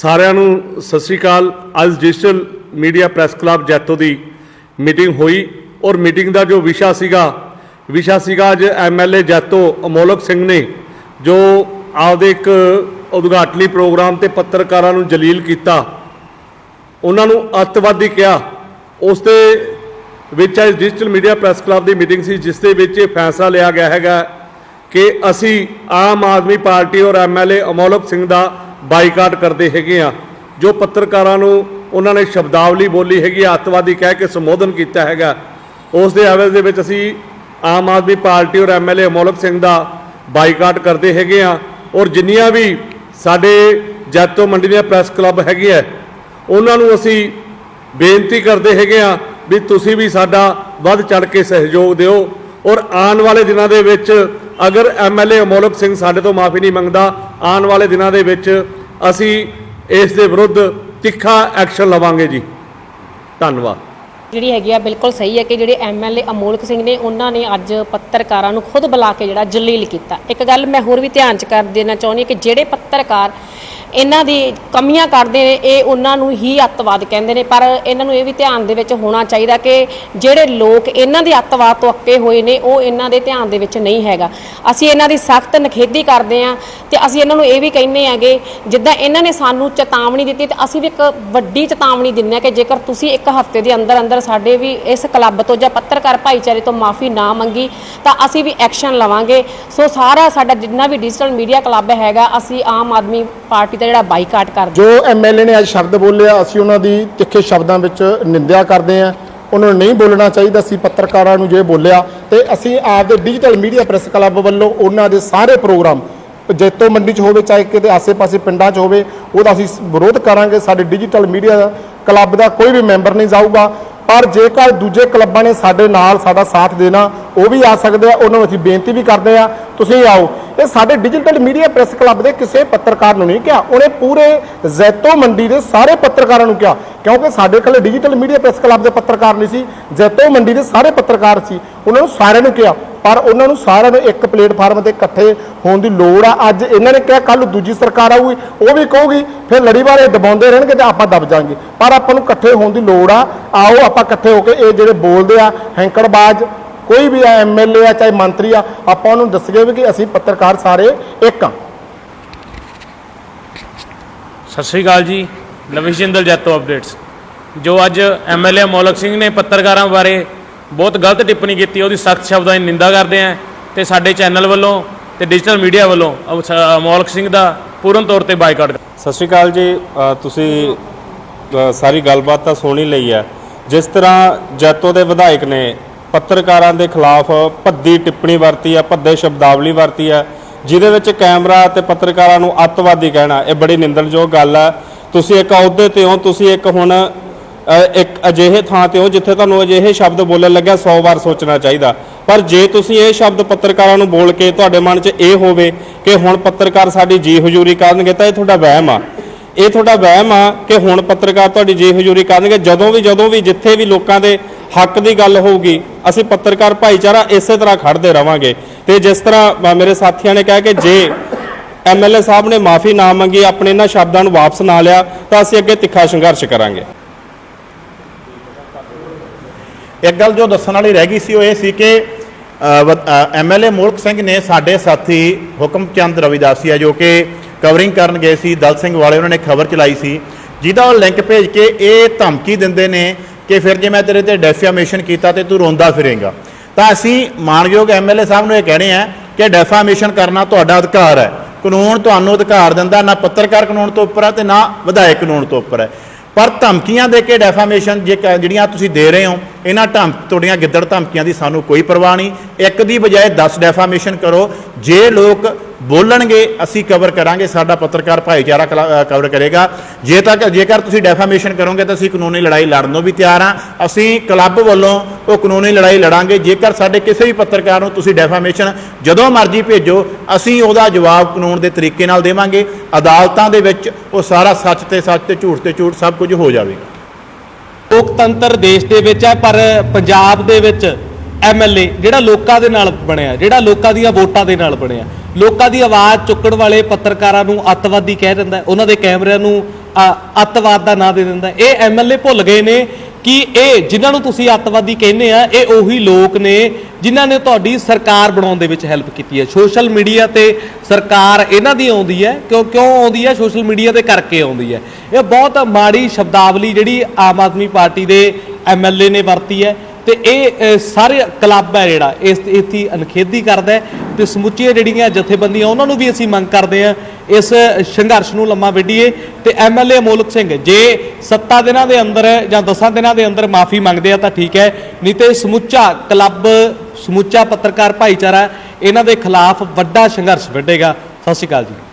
ਸਾਰਿਆਂ ਨੂੰ ਸਤਿ ਸ਼੍ਰੀ ਅਕਾਲ। ਅੱਜ digital media press club Jaito ਦੀ ਮੀਟਿੰਗ ਹੋਈ ਔਰ ਮੀਟਿੰਗ ਦਾ ਜੋ ਵਿਸ਼ਾ ਸੀਗਾ ਵਿਸ਼ਾ ਸੀਗਾ ਅੱਜ ਐਮਐਲਏ ਜੈਤੋ ਅਮੋਲਕ ਸਿੰਘ ਨੇ ਜੋ ਆਪਦੇ ਇੱਕ ਉਦਘਾਟਨੀ ਪ੍ਰੋਗਰਾਮ ਤੇ ਪੱਤਰਕਾਰਾਂ ਨੂੰ ਜਲੀਲ ਕੀਤਾ। ਉਹਨਾਂ ਨੂੰ ਅੱਤਵਾਦੀ ਕਿਹਾ। ਉਸ ਦੇ ਵਿੱਚ ਅੱਜ ਡਿਜੀਟਲ ਮੀਡੀਆ ਪ੍ਰੈਸ ਕਲੱਬ ਦੀ ਮੀਟਿੰਗ ਸੀ, ਜਿਸ ਦੇ ਵਿੱਚ ਇਹ ਫੈਸਲਾ ਲਿਆ ਗਿਆ ਹੈਗਾ ਕਿ ਅਸੀਂ ਆਮ ਆਦਮੀ ਪਾਰਟੀ ਔਰ ਐਮਐਲਏ ਅਮੋਲਕ ਸਿੰਘ ਦਾ ਬਾਈਕਾਟ ਕਰਦੇ ਹੈਗੇ ਆ। ਜੋ ਪੱਤਰਕਾਰਾਂ ਨੂੰ ਉਹਨਾਂ ਨੇ ਸ਼ਬਦਾਵਲੀ ਬੋਲੀ ਹੈਗੀ, ਅੱਤਵਾਦੀ ਕਹਿ ਕੇ ਸੰਬੋਧਨ ਕੀਤਾ ਹੈਗਾ। ਉਸ ਦੇ ਆਵੇਜ਼ ਦੇ ਵਿੱਚ ਅਸੀਂ ਆਮ ਆਦਮੀ ਪਾਰਟੀ ਔਰ ਐਮਐਲਏ ਅਮੋਲਕ ਸਿੰਘ ਦਾ ਬਾਈਕਾਟ ਕਰਦੇ ਹੈਗੇ ਆ। ਔਰ ਜਿੰਨੀਆਂ ਵੀ ਸਾਡੇ ਜੈਤੋ ਮੰਡੀ ਦੀਆਂ ਪ੍ਰੈਸ ਕਲੱਬ ਹੈਗੇ ਆ, ਉਹਨਾਂ ਨੂੰ ਅਸੀਂ ਬੇਨਤੀ ਕਰਦੇ ਹੈਗੇ ਆ ਵੀ ਤੁਸੀਂ ਵੀ ਸਾਡਾ ਵੱਧ ਚੜ ਕੇ ਸਹਿਯੋਗ ਦਿਓ। ਔਰ ਆਉਣ ਵਾਲੇ ਦਿਨਾਂ ਦੇ ਵਿੱਚ ਅਗਰ ਐਮਐਲਏ ਅਮੋਲਕ ਸਿੰਘ ਸਾਡੇ ਤੋਂ ਮਾਫੀ ਨਹੀਂ ਮੰਗਦਾ ਆਉਣ ਵਾਲੇ ਦਿਨਾਂ ਦੇ ਵਿੱਚ ਅਸੀਂ ਇਸ ਦੇ ਵਿਰੁੱਧ ਤਿੱਖਾ ਐਕਸ਼ਨ ਲਵਾਂਗੇ ਜੀ। ਧੰਨਵਾਦ। ਜਿਹੜੀ ਹੈਗੀ ਆ, ਬਿਲਕੁਲ ਸਹੀ ਹੈ ਕਿ ਜਿਹੜੇ ਐਮਐਲਏ ਅਮੋਲਕ ਸਿੰਘ ਨੇ, ਉਹਨਾਂ ਨੇ ਅੱਜ ਪੱਤਰਕਾਰਾਂ ਨੂੰ ਖੁਦ ਬੁਲਾ ਕੇ ਜਿਹੜਾ ਜਲੀਲ ਕੀਤਾ। ਇੱਕ ਗੱਲ ਮੈਂ ਹੋਰ ਵੀ ਧਿਆਨ ਚ ਕਰ ਦੇਣਾ ਚਾਹੁੰਦੀ ਹਾਂ ਕਿ ਜਿਹੜੇ ਪੱਤਰਕਾਰ ਇਹਨਾਂ ਦੀ ਕਮੀਆਂ ਕਰਦੇ ਨੇ, ਇਹ ਉਹਨਾਂ ਨੂੰ ਹੀ ਅੱਤਵਾਦ ਕਹਿੰਦੇ ਨੇ, ਪਰ ਇਹਨਾਂ ਨੂੰ ਇਹ ਵੀ ਧਿਆਨ ਦੇ ਵਿੱਚ ਹੋਣਾ ਚਾਹੀਦਾ ਕਿ ਜਿਹੜੇ ਲੋਕ ਇਹਨਾਂ ਦੇ ਅੱਤਵਾਦ ਤੋਂ ਅੱਕੇ ਹੋਏ ਨੇ, ਉਹ ਇਹਨਾਂ ਦੇ ਧਿਆਨ ਦੇ ਵਿੱਚ ਨਹੀਂ ਹੈਗਾ। ਅਸੀਂ ਇਹਨਾਂ ਦੀ ਸਖਤ ਨਖੇਦੀ ਕਰਦੇ ਹਾਂ ਤੇ ਅਸੀਂ ਇਹਨਾਂ ਨੂੰ ਇਹ ਵੀ ਕਹਿੰਦੇ ਆਂਗੇ ਜਿੱਦਾਂ ਇਹਨਾਂ ਨੇ ਸਾਨੂੰ ਚੇਤਾਵਨੀ ਦਿੱਤੀ ਤੇ ਅਸੀਂ ਵੀ ਇੱਕ ਵੱਡੀ ਚੇਤਾਵਨੀ ਦਿੰਦੇ ਹਾਂ ਕਿ ਜੇਕਰ ਤੁਸੀਂ ਇੱਕ ਹਫ਼ਤੇ ਦੇ ਅੰਦਰ ਅੰਦਰ ਸਾਡੇ ਵੀ ਇਸ ਕਲੱਬ ਤੋਂ ਜਾਂ ਪੱਤਰਕਾਰ ਭਾਈਚਾਰੇ ਤੋਂ ਮਾਫੀ ਨਾ ਮੰਗੀ, ਤਾਂ ਅਸੀਂ ਵੀ ਐਕਸ਼ਨ ਲਵਾਂਗੇ। ਸੋ ਸਾਰਾ ਸਾਡਾ ਜਿੰਨਾ ਵੀ ਡਿਜੀਟਲ ਮੀਡੀਆ ਕਲੱਬ ਹੈਗਾ, ਅਸੀਂ ਆਮ ਆਦਮੀ ਪਾਰਟੀ ਦਾ ਜਿਹੜਾ ਬਾਈਕਾਟ ਕਰਦੇ ਜੋ ਐਮਐਲਏ ਨੇ ਅੱਜ ਸ਼ਬਦ ਬੋਲਿਆ, ਅਸੀਂ ਉਹਨਾਂ ਦੀ ਤਿੱਖੇ ਸ਼ਬਦਾਂ ਵਿੱਚ ਨਿੰਦਿਆ ਕਰਦੇ ਹਾਂ। ਉਹਨਾਂ ਨੂੰ ਨਹੀਂ ਬੋਲਣਾ ਚਾਹੀਦਾ ਸੀ, ਪੱਤਰਕਾਰਾਂ ਨੂੰ ਜੇ ਬੋਲਿਆ, ਤੇ ਅਸੀਂ ਆਪਦੇ ਡਿਜੀਟਲ ਮੀਡੀਆ ਪ੍ਰੈਸ ਕਲੱਬ ਵੱਲੋਂ ਉਹਨਾਂ ਦੇ ਸਾਰੇ ਪ੍ਰੋਗਰਾਮ, ਜੈਤੋ ਮੰਡੀ 'ਚ ਹੋਵੇ, ਚਾਹੇ ਕਿਤੇ ਆਸੇ-ਪਾਸੇ ਪਿੰਡਾਂ 'ਚ ਹੋਵੇ, ਉਹਦਾ ਅਸੀਂ ਵਿਰੋਧ ਕਰਾਂਗੇ। ਸਾਡੇ ਡਿਜੀਟਲ ਮੀਡੀਆ ਕਲੱਬ ਦਾ ਕੋਈ ਵੀ ਮੈਂਬਰ ਨਹੀਂ ਜਾਊਗਾ। ਪਰ ਜੇਕਰ ਦੂਜੇ ਕਲੱਬਾਂ ਨੇ ਸਾਡੇ ਨਾਲ ਸਾਡਾ ਸਾਥ ਦੇਣਾ ਉਹ ਵੀ ਆ ਸਕਦੇ ਆ, ਉਹਨਾਂ ਨੂੰ ਅਸੀਂ ਬੇਨਤੀ ਵੀ ਕਰਦੇ ਆ, ਤੁਸੀਂ ਆਓ। ਇਹ ਸਾਡੇ ਡਿਜੀਟਲ ਮੀਡੀਆ ਪ੍ਰੈਸ ਕਲੱਬ ਦੇ ਕਿਸੇ ਪੱਤਰਕਾਰ ਨੂੰ ਨਹੀਂ ਕਿਹਾ, ਉਹਨੇ ਪੂਰੇ ਜ਼ੈਤੋ ਮੰਡੀ ਦੇ ਸਾਰੇ ਪੱਤਰਕਾਰਾਂ ਨੂੰ ਕਿਹਾ, ਕਿਉਂਕਿ ਸਾਡੇ ਕੋਲ ਡਿਜੀਟਲ ਮੀਡੀਆ ਪ੍ਰੈਸ ਕਲੱਬ ਦੇ ਪੱਤਰਕਾਰ ਨਹੀਂ ਸੀ, ਜ਼ੈਤੋ ਮੰਡੀ ਦੇ ਸਾਰੇ ਪੱਤਰਕਾਰ ਸੀ, ਉਹਨਾਂ ਨੂੰ ਸਾਰਿਆਂ ਨੂੰ ਕਿਹਾ, ਪਰ ਉਹਨਾਂ ਨੂੰ ਸਾਰਿਆਂ ਨੂੰ ਇੱਕ ਪਲੇਟਫਾਰਮ ਤੇ ਇਕੱਠੇ ਹੋਣ ਦੀ ਲੋੜ ਆ। ਅੱਜ ਇਹਨਾਂ ਨੇ ਕਿਹਾ ਕੱਲ ਦੂਜੀ ਸਰਕਾਰ ਆਊਗੀ, ਉਹ ਵੀ ਕਹੂਗੀ, ਫਿਰ ਲੜੀਵਾਰ ਇਹ ਦਬਾਉਂਦੇ ਰਹਿਣਗੇ ਤੇ ਆਪਾਂ ਦਬ ਜਾਾਂਗੇ ਪਰ ਆਪਾਂ ਨੂੰ ਇਕੱਠੇ ਹੋਣ ਦੀ ਲੋੜ ਆ, ਆਓ ਆਪਾਂ ਇਕੱਠੇ ਹੋ ਕੇ ਇਹ ਜਿਹੜੇ ਬੋਲਦੇ ਆ, ਹੈਂਕੜਬਾਜ਼ ਕੋਈ ਵੀ ਐਮਐਲਏ ਆ ਚਾਹੇ ਮੰਤਰੀ ਆ ਆਪਾਂ ਉਹਨੂੰ ਦੱਸੀਏ ਵੀ ਕਿ ਅਸੀਂ ਪੱਤਰਕਾਰ ਸਾਰੇ ਇੱਕ ਆ। ਸਤਿ ਸ਼੍ਰੀ ਅਕਾਲ ਜੀ ਨਵੀਂ ਜਿੰਦਲ ਜੈਤੋ ਅਪਡੇਟਸ। ਜੋ ਅੱਜ ਐਮਐਲਏ ਮੌਲਕ ਸਿੰਘ ਨੇ ਪੱਤਰਕਾਰਾਂ ਬਾਰੇ ਬਹੁਤ ਗਲਤ ਟਿੱਪਣੀ ਕੀਤੀ ਉਹਦੀ ਸਖਤ ਸ਼ਬਦਾਂ ਦੀ ਨਿੰਦਾ ਕਰਦੇ ਆਂ ਤੇ ਸਾਡੇ ਚੈਨਲ ਵੱਲੋਂ ਤੇ ਡਿਜੀਟਲ ਮੀਡੀਆ ਵੱਲੋਂ ਮੌਲਕ ਸਿੰਘ ਦਾ ਪੂਰਨ ਤੌਰ ਤੇ ਬਾਈਕਾਟ ਸਤਿ ਸ਼੍ਰੀ ਅਕਾਲ ਜੀ ਤੁਸੀਂ ਸਾਰੀ ਗੱਲਬਾਤ ਤਾਂ ਸੁਣ ਹੀ ਲਈ ਹੈ। ਜਿਸ ਤਰ੍ਹਾਂ ਜੈਤੋ ਦੇ ਵਿਧਾਇਕ ਨੇ ਪੱਤਰਕਾਰਾਂ ਦੇ ਖਿਲਾਫ ਭੱਦੀ ਟਿੱਪਣੀ ਵਰਤੀ ਹੈ, ਭੱਦੇ ਸ਼ਬਦਾਵਲੀ ਵਰਤੀ ਹੈ, ਜਿਹਦੇ ਵਿੱਚ ਕੈਮਰਾ ਅਤੇ ਪੱਤਰਕਾਰਾਂ ਨੂੰ ਅੱਤਵਾਦੀ ਕਹਿਣਾ, ਇਹ ਬੜੀ ਨਿੰਦਣਯੋਗ ਗੱਲ ਆ ਤੁਸੀਂ ਇੱਕ ਅਹੁਦੇ ਤੇ ਹੋ, ਤੁਸੀਂ ਇੱਕ ਹੁਣ ਇੱਕ ਅਜਿਹੇ ਥਾਂ ਤੇ ਹੋ ਜਿੱਥੇ ਤੁਹਾਨੂੰ ਅਜਿਹੇ ਸ਼ਬਦ ਬੋਲਣ ਲੱਗਿਆ 100 ਵਾਰ ਸੋਚਣਾ ਚਾਹੀਦਾ। ਪਰ ਜੇ ਤੁਸੀਂ ਇਹ ਸ਼ਬਦ ਪੱਤਰਕਾਰਾਂ ਨੂੰ ਬੋਲ ਕੇ ਤੁਹਾਡੇ ਮਨ 'ਚ ਇਹ ਹੋਵੇ ਕਿ ਹੁਣ ਪੱਤਰਕਾਰ ਸਾਡੀ ਜੀ ਹਜ਼ੂਰੀ ਕਰਨਗੇ ਤਾਂ ਇਹ ਤੁਹਾਡਾ ਵਹਿਮ ਆ। ਇਹ ਤੁਹਾਡਾ ਵਹਿਮ ਆ ਕਿ ਹੁਣ ਪੱਤਰਕਾਰ ਤੁਹਾਡੀ ਜੀ ਹਜ਼ੂਰੀ ਕਰਨਗੇ, ਜਦੋਂ ਵੀ ਜਦੋਂ ਵੀ, ਜਿੱਥੇ ਵੀ ਲੋਕਾਂ ਦੇ ਹੱਕ ਦੀ ਗੱਲ ਹੋਊਗੀ ਅਸੀਂ ਪੱਤਰਕਾਰ ਭਾਈਚਾਰਾ ਇਸੇ ਤਰ੍ਹਾਂ ਖੜਦੇ ਰਵਾਂਗੇ। ਤੇ ਜਿਸ ਤਰ੍ਹਾਂ ਅ, ਮੇਰੇ ਸਾਥੀਆਂ ਨੇ ਕਿਹਾ ਕਿ ਜੇ ਐਮਐਲਏ ਸਾਹਿਬ ਨੇ ਮਾਫੀ ਨਾ ਮੰਗੀ ਆਪਣੇ ਇਹਨਾਂ ਸ਼ਬਦਾਂ ਨੂੰ ਵਾਪਸ ਨਾ ਲਿਆ ਤਾਂ ਅਸੀਂ ਅੱਗੇ ਤਿੱਖਾ ਸੰਘਰਸ਼ ਕਰਾਂਗੇ। ਇੱਕ ਗੱਲ ਜੋ ਦੱਸਣ ਵਾਲੀ ਰਹਿ ਗਈ ਸੀ ਉਹ ਇਹ ਸੀ ਕਿ ਐਮਐਲਏ ਮੂਲਕ ਸਿੰਘ ਨੇ ਸਾਡੇ ਸਾਥੀ ਹੁਕਮਚੰਦ ਰਵਿਦਾਸੀਆ ਜੋ ਕਿ ਕਵਰਿੰਗ ਕਰਨ ਗਏ ਸੀ ਦਲ ਸਿੰਘ ਵਾਲੇ ਉਹਨਾਂ ਨੇ ਖਬਰ ਚਲਾਈ ਸੀ ਜਿਹਦਾ ਉਹ ਲਿੰਕ ਭੇਜ ਕੇ ਇਹ ਧਮਕੀ ਦਿੰਦੇ ਨੇ ਕਿ ਫਿਰ ਜੇ ਮੈਂ ਤੇਰੇ ਤੇ ਡੈਫਾਮੇਸ਼ਨ ਕੀਤਾ ਤੇ ਤੂੰ ਰੋਂਦਾ ਫਿਰੇਂਗਾ। ਤਾਂ ਅਸੀਂ ਮਾਨਯੋਗ ਐਮਐਲਏ ਸਾਹਿਬ ਨੂੰ ਇਹ ਕਹਿਣੇ ਆ ਕਿ ਡੈਫਾਮੇਸ਼ਨ ਕਰਨਾ ਤੁਹਾਡਾ ਅਧਿਕਾਰ ਹੈ। ਕਾਨੂੰਨ ਤੁਹਾਨੂੰ ਅਧਿਕਾਰ ਦਿੰਦਾ, ਨਾ ਪੱਤਰਕਾਰ ਕਾਨੂੰਨ ਤੋਂ ਉੱਪਰ ਹੈ ਤੇ ਨਾ ਵਿਧਾਇਕ ਕਾਨੂੰਨ ਤੋਂ ਉੱਪਰ ਹੈ। ਪਰ ਧਮਕੀਆਂ ਦੇ ਕੇ ਡੈਫਾਮੇਸ਼ਨ ਜੇ ਕ- ਜਿਹੜੀਆਂ ਤੁਸੀਂ ਦੇ ਰਹੇ ਹੋ, ਇਹਨਾਂ ਧਮਕ ਤੁਹਾਡੀਆਂ ਗਿੱਦੜ ਧਮਕੀਆਂ ਦੀ ਸਾਨੂੰ ਕੋਈ ਪਰਵਾਹ ਨਹੀਂ। ਇੱਕ ਦੀ ਬਜਾਏ 10 ਡੈਫਾਮੇਸ਼ਨ ਕਰੋ। ਜੇ ਲੋਕ ਬੋਲਣਗੇ, ਅਸੀਂ ਕਵਰ ਕਰਾਂਗੇ, ਸਾਡਾ ਪੱਤਰਕਾਰ ਭਾਈਚਾਰਾ ਕਲਾ- ਕਵਰ ਕਰੇਗਾ। ਜੇ ਤੱਕ ਜੇਕਰ ਤੁਸੀਂ ਡੈਫਾਮੇਸ਼ਨ ਕਰੋਗੇ, ਤਾਂ ਅਸੀਂ ਕਾਨੂੰਨੀ ਲੜਾਈ ਲੜਨ ਨੂੰ ਵੀ ਤਿਆਰ ਹਾਂ। ਅਸੀਂ ਕਲੱਬ ਵੱਲੋਂ ਉਹ ਕਾਨੂੰਨੀ ਲੜਾਈ ਲੜਾਂਗੇ। ਜੇਕਰ ਸਾਡੇ ਕਿਸੇ ਵੀ ਪੱਤਰਕਾਰ ਨੂੰ ਤੁਸੀਂ ਡੈਫਾਮੇਸ਼ਨ ਜਦੋਂ ਮਰਜ਼ੀ ਭੇਜੋ ਅਸੀਂ ਉਹਦਾ ਜਵਾਬ ਕਾਨੂੰਨ ਦੇ ਤਰੀਕੇ ਨਾਲ ਦੇਵਾਂਗੇ। ਅਦਾਲਤਾਂ ਦੇ ਵਿੱਚ ਉਹ ਸਾਰਾ ਸੱਚ ਤੇ ਸੱਚ ਤੇ ਝੂਠ ਤੇ ਝੂਠ ਸਭ ਕੁਝ ਹੋ ਜਾਵੇਗਾ। ਲੋਕਤੰਤਰ ਦੇਸ਼ ਦੇ ਵਿੱਚ ਹੈ ਪਰ ਪੰਜਾਬ ਦੇ ਵਿੱਚ ਐਮਐਲਏ ਜਿਹੜਾ ਲੋਕਾਂ ਦੇ ਨਾਲ ਬਣਿਆ ਜਿਹੜਾ ਲੋਕਾਂ ਦੀਆਂ ਵੋਟਾਂ ਦੇ ਨਾਲ ਬਣਿਆ ਲੋਕਾਂ ਦੀ ਆਵਾਜ਼ ਚੁੱਕਣ ਵਾਲੇ ਪੱਤਰਕਾਰਾਂ ਨੂੰ ਅੱਤਵਾਦੀ ਕਹਿ ਦਿੰਦਾ ਉਹਨਾਂ ਦੇ ਕੈਮਰਿਆਂ ਨੂੰ ਅ, ਅੱਤਵਾਦ ਦਾ ਨਾਂ ਦੇ ਦਿੰਦਾ ਇਹ ਐਮਐਲਏ ਭੁੱਲ ਗਏ ਨੇ ਕਿ ਇਹ ਜਿਨ੍ਹਾਂ ਨੂੰ ਤੁਸੀਂ ਅੱਤਵਾਦੀ ਕਹਿੰਦੇ ਆ, ਇਹ ਉਹੀ ਲੋਕ ਨੇ ਜਿਨ੍ਹਾਂ ਨੇ ਤੁਹਾਡੀ ਸਰਕਾਰ ਬਣਾਉਣ ਦੇ ਵਿੱਚ ਹੈਲਪ ਕੀਤੀ ਹੈ। ਸੋਸ਼ਲ ਮੀਡੀਆ ਤੇ ਸਰਕਾਰ ਇਹਨਾਂ ਦੀ ਆਉਂਦੀ ਹੈ, ਕਿਉਂ ਕਿਉਂ ਆਉਂਦੀ ਹੈ? ਸੋਸ਼ਲ ਮੀਡੀਆ ਤੇ ਕਰਕੇ ਆਉਂਦੀ ਹੈ। ਇਹ ਬਹੁਤ ਮਾੜੀ ਸ਼ਬਦਾਵਲੀ ਜਿਹੜੀ ਆਮ ਆਦਮੀ ਪਾਰਟੀ ਦੇ ਐਮਐਲਏ ਨੇ ਵਰਤੀ ਹੈ। ਤੇ ਇਹ ਸਾਰੇ ਕਲੱਬ ਹੈ ਜਿਹੜਾ, ਇਸ ਇਸ ਦੀ ਅਨਖੇਦੀ ਕਰਦਾ ਹੈ ਤੇ ਸਮੁੱਚੀਆਂ ਜਿਹੜੀਆਂ ਜਥੇਬੰਦੀਆਂ, ਉਹਨਾਂ ਨੂੰ ਵੀ ਅਸੀਂ ਮੰਗ ਕਰਦੇ ਹਾਂ ਇਸ ਸੰਘਰਸ਼ ਨੂੰ ਲੰਮਾ ਵਿੱਢੀਏ ਤੇ ਐਮਐਲਏ ਅਮੋਲਕ ਸਿੰਘ, ਜੇ 7 ਦਿਨਾਂ ਦੇ ਅੰਦਰ ਜਾਂ 10 ਦਿਨਾਂ ਦੇ ਅੰਦਰ ਮਾਫੀ ਮੰਗਦੇ ਆ ਤਾਂ ਠੀਕ ਹੈ, ਨਹੀਂ ਤੇ ਸਮੁੱਚਾ ਕਲੱਬ, ਸਮੁੱਚਾ ਪੱਤਰਕਾਰ ਭਾਈਚਾਰਾ, ਇਹਨਾਂ ਦੇ ਖਿਲਾਫ ਵੱਡਾ ਸੰਘਰਸ਼ ਵਿੱਢੇਗਾ। ਸਤਿ ਸ਼੍ਰੀ ਅਕਾਲ ਜੀ।